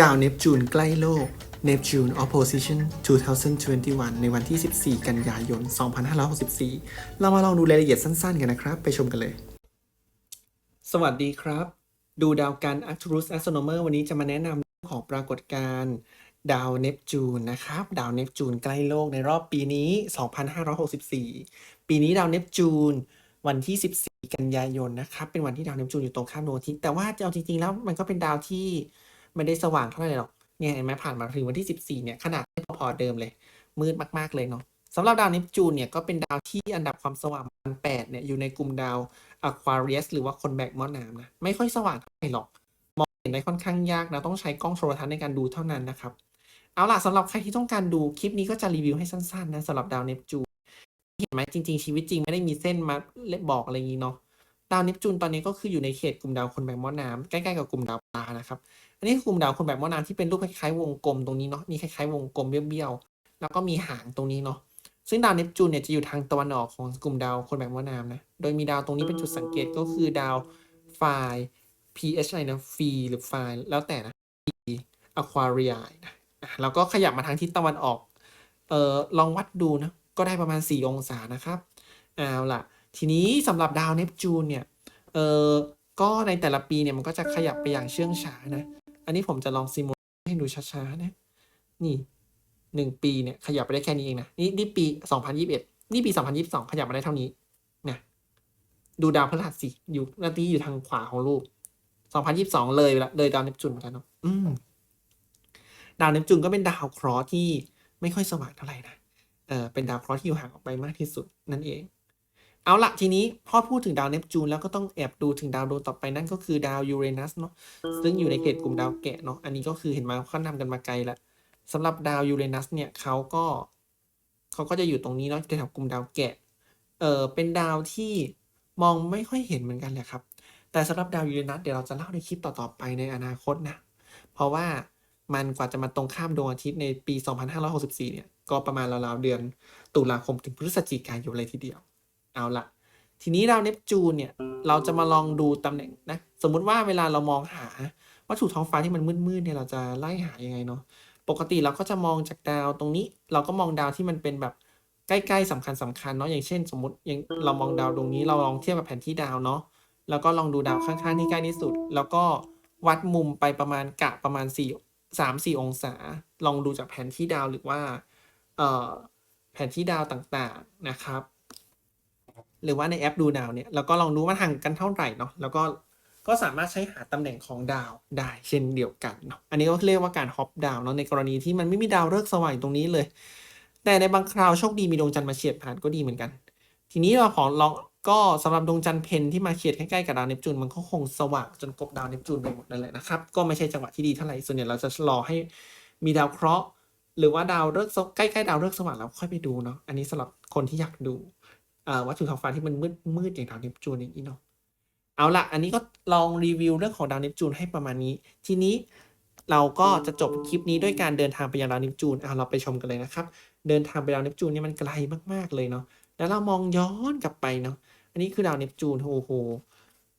ดาวเนปจูนใกล้โลก Neptune Opposition 2021 ในวันที่ 14 กันยายน 2564 เรามาลองดูรายละเอียดสั้นๆ กันนะครับ ไปชมกันเลย สวัสดีครับ ดูดาวกัน Arcturus Astronomer วันนี้จะมาแนะนำเรื่องของปรากฏการณ์ดาวเนปจูนนะครับ ดาวเนปจูนใกล้โลกในรอบปีนี้ 2564 ปีนี้ดาวเนปจูนวันที่ 14 กันยายนนะครับ เป็นวันที่ดาวเนปจูนอยู่ตรงข้ามดวงอาทิตย์ แต่ว่าเอาจริงๆ แล้วมันก็เป็นดาวที่ ไม่ได้สว่างเท่าไหร่หรอกเนี่ยเห็นไหมผ่านมาถึงวันที่ 14เนี่ยขนาดไม่พอเดิมเลย มืดมาก ๆ เลยเนาะสำหรับดาวเนปจูนเนี่ยก็เป็นดาวที่อันดับความสว่างมันแปดเนี่ยอยู่ในกลุ่มดาว Aquarius หรือว่าคนแบกม้อน้ำนะไม่ค่อยสว่างเท่าไหร่หรอก มองเห็นได้ค่อนข้างยากนะต้องใช้กล้องโทรทัศน์ในการดูเท่านั้นนะครับ เอาล่ะสำหรับใครที่ต้องการดูคลิปนี้ก็จะรีวิวให้สั้นๆนะสำหรับดาวเนปจูนเห็นไหมจริง ๆ ชีวิตจริงไม่ได้มีเส้นมาเล็บบอกอะไรอย่างนี้เนาะดาวเนปจูนตอนนี้ก็คืออยู่ในเขตกลุ่มดาวคนแบกมอน้ำใกล้ๆกับกลุ่มดาวปลานะครับ อันนี้คือกลุ่มดาวคนแบกม้อน้ำที่เป็นรูปคล้ายๆวงกลมตรงนี้เนาะนี่คล้ายๆวงกลมเบี้ยวๆแล้วก็มีหางตรงนี้เนาะซึ่งดาวเนปจูนเนี่ยจะอยู่ทางตะวันออกของกลุ่มดาวคนแบกม้อน้ำนะโดยมีดาวตรงนี้เป็นจุดสังเกตก็คือดาวไฟ pH อะไรนะฟีหรือไฟแล้วแต่นะ Aquarii นะอะแล้วก็ขยับมาทางทิศตะวันออกเอ่อลองวัดดูนะก็ได้ประมาณ 4 องศานะครับเอาล่ะ ทีนี้สำหรับดาวเนปจูนเนี่ยเอ่อก็ในแต่ละปีเนี่ยมันก็จะขยับไปอย่างเชื่องช้านะ อันนี้ผมจะลองซิมูเลตให้ดูช้าๆนะ นี่หนึ่งปีเนี่ยขยับไปได้แค่นี้เองนะ นี่นี่ปีสองพันยิบเอ็ดนี่ปีสองพันยิบสองขยับมาได้เท่านี้นะดูดาวพฤหัสสิอยู่นาทีอยู่ทางขวาของรูปสองพันยิบสองเลยละเลยดาวเนปจูนเหมือนกันเนาะอืมดาวเนปจูนก็เป็นดาวเคราะห์ที่ไม่ค่อยสว่างเท่าไหร่นะเออเป็นดาวเคราะห์ที่อยู่ห่างออกไปมากที่สุดนั่นเอง เอาละทีนี้พอพูดถึงดาวเนปจูนแล้วก็ต้องแอบดูถึงดาวดวงต่อไปนั่นก็คือดาวยูเรนัสเนาะซึ่งอยู่ในเขตกลุ่มดาวแกะเนาะอันนี้ก็คือเห็นมาเขานำกันมาไกลละสำหรับดาวยูเรนัสเนี่ยเขาก็เขาก็จะอยู่ตรงนี้เนาะแถวกลุ่มดาวแกะเออเป็นดาวที่มองไม่ค่อยเห็นเหมือนกันแหละครับ แต่สำหรับดาวยูเรนัสเดี๋ยวเราจะเล่าในคลิปต่อๆไปในอนาคตนะ เพราะว่ามันกว่าจะมาตรงข้ามดวงอาทิตย์ในปี 2564 เนี่ย ก็ประมาณราวๆเดือนตุลาคมถึงพฤศจิกายนเลยทีเดียว เอาละทีนี้ดาวเนปจูนเนี่ยเราจะมาลองดูตำแหน่งนะสมมุติว่าเวลาเรามองหาวัตถุท้องฟ้าที่มันมืดๆเนี่ยเราจะไล่หายังไงเนาะปกติเราก็จะมองจากดาวตรงนี้ เราก็มองดาวที่มันเป็นแบบใกล้ๆสำคัญสำคัญเนาะอย่างเช่น สมมติอย่างเรามองดาวดวงนี้เราลองเทียบกับแผนที่ดาวเนาะแล้วก็ลองดูดาวข้างๆที่ใกล้ที่สุด แล้วก็วัดมุมไปประมาณกะประมาณสี่สามสี่องศา ลองดูจากแผนที่ดาวหรือว่าแผนที่ดาวต่างๆนะครับ หรือว่าในแอปดูดาวเนี่ยเราก็ลองดูว่าห่างกันเท่าไหร่เนาะแล้วก็ก็สามารถใช้หาตำแหน่งของดาวได้เช่นเดียวกันเนาะอันนี้ก็เรียกว่าการฮอปดาวเนาะในกรณีที่มันไม่มีดาวฤกษ์สว่างตรงนี้เลย แต่ในบางคราวโชคดีมีดวงจันทร์มาเฉียดผ่านก็ดีเหมือนกัน ทีนี้เราขอลองก็สำหรับดวงจันทร์เพนที่มาเฉียดใกล้ๆกับดาวเนปจูนมันก็คงสว่างจนกบดาวเนปจูนไปหมดนั่นแหละนะครับก็ไม่ใช่จังหวะที่ดีเท่าไหร่ส่วนใหญ่เราจะรอให้มีดาวเคราะห์หรือว่าดาวฤกษ์ใกล้ๆดาวฤกษ์สว่างแล้วค่อยไปดูเนาะอันนี้สำหรับคนที่อยากดู วัตถุท้องฟ้าที่มันมืดมืดอย่างดาวเนปจูนอย่างนี้เนาะเอาละอันนี้ก็ลองรีวิวเรื่องของดาวเนปจูนให้ประมาณนี้ ทีนี้เราก็จะจบคลิปนี้ด้วยการเดินทางไปยังดาวเนปจูนเอะเราไปชมกันเลยนะครับ เดินทางไปดาวเนปจูนนี่มันไกลมากๆเลยเนาะแล้วเรามองย้อนกลับไปเนาะอันนี้คือดาวเนปจูนโอ้โห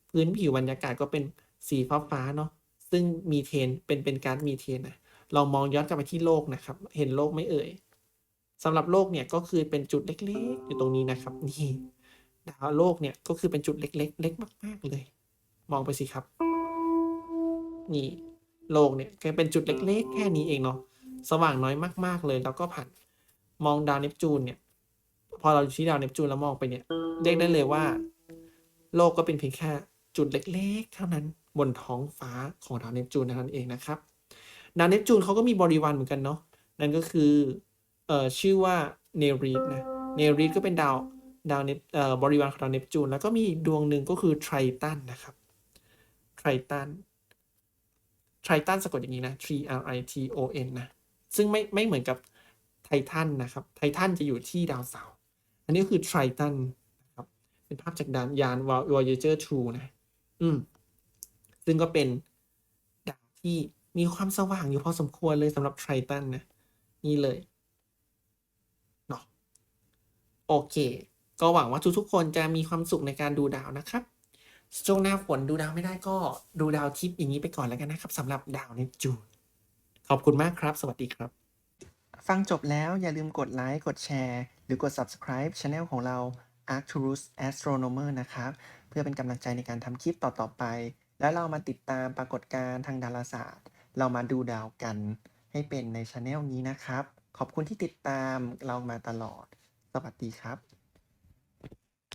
พื้นผิวบรรยากาศก็เป็นสีฟ้าฟ้าๆเนาะซึ่งมีเทนเป็นเป็นก๊าซมีเทนนะเรามองย้อนกลับไปที่โลกนะครับ เห็นโลกไม่เอ่ย สำหรับโลกเนี่ยก็คือเป็นจุดเล็กๆ อยู่ตรงนี้นะครับ นี่ดาวโลกเนี่ยก็คือเป็นจุดเล็กๆ เล็กมากๆเลย มองไปสิครับ นี่โลกเนี่ยก็เป็นจุดเล็กๆ แค่นี้เองเนาะสว่างน้อยมากๆเลย แล้วก็ผ่านมองดาวเนปจูนเนี่ย พอเราอยู่ที่ดาวเนปจูนแล้วมองไปเนี่ยเรียกได้เลยว่า โลกก็เป็นเพียงแค่จุดเล็กๆ เท่านั้นบนท้องฟ้าของดาวเนปจูนนั่นเองนะครับ ดาวเนปจูนเขาก็มีบริวารเหมือนกันเนาะนั่นก็คือ เอ่อชื่อว่าเนรีดนะเนรีดก็เป็นดาวดาวเนปเอ่อบริวารของดาวเนปจูน แล้วก็มีอีกดวงหนึ่งก็คือไทรตันนะครับไทรตันไทรตันสะกดอย่างนี้นะ T R I T O N นะ ซึ่งไม่ไม่เหมือนกับไททันนะครับ ไททันจะอยู่ที่ดาวเสาร์อันนี้คือไทรตันนะครับ เป็นภาพจากดานยาน Voyager 2 นะ อืม ซึ่งก็เป็นดาวที่มีความสว่างอยู่พอสมควรเลยสำหรับไทรตันนะ นี่เลย โอเค ก็หวังว่าทุกๆคนจะมีความสุขในการดูดาวนะครับช่วงหน้าฝนดูดาวไม่ได้ก็ดูดาวทิพย์อย่างนี้ไปก่อนแล้วกันนะครับสำหรับดาวเนปจูนขอบคุณมากครับ สวัสดีครับ ฟังจบแล้วอย่าลืมกดไลค์ กดแชร์ หรือกด subscribe Channel ของเรา Arcturus Astronomer นะครับ เพื่อเป็นกำลังใจในการทำคลิปต่อ ๆ ไป แล้วเรามาติดตามปรากฏการณ์ทางดาราศาสตร์ เรามาดูดาวกันให้เป็นใน Channel นี้นะครับ ขอบคุณที่ติดตามเรามาตลอด สวัสดีครับ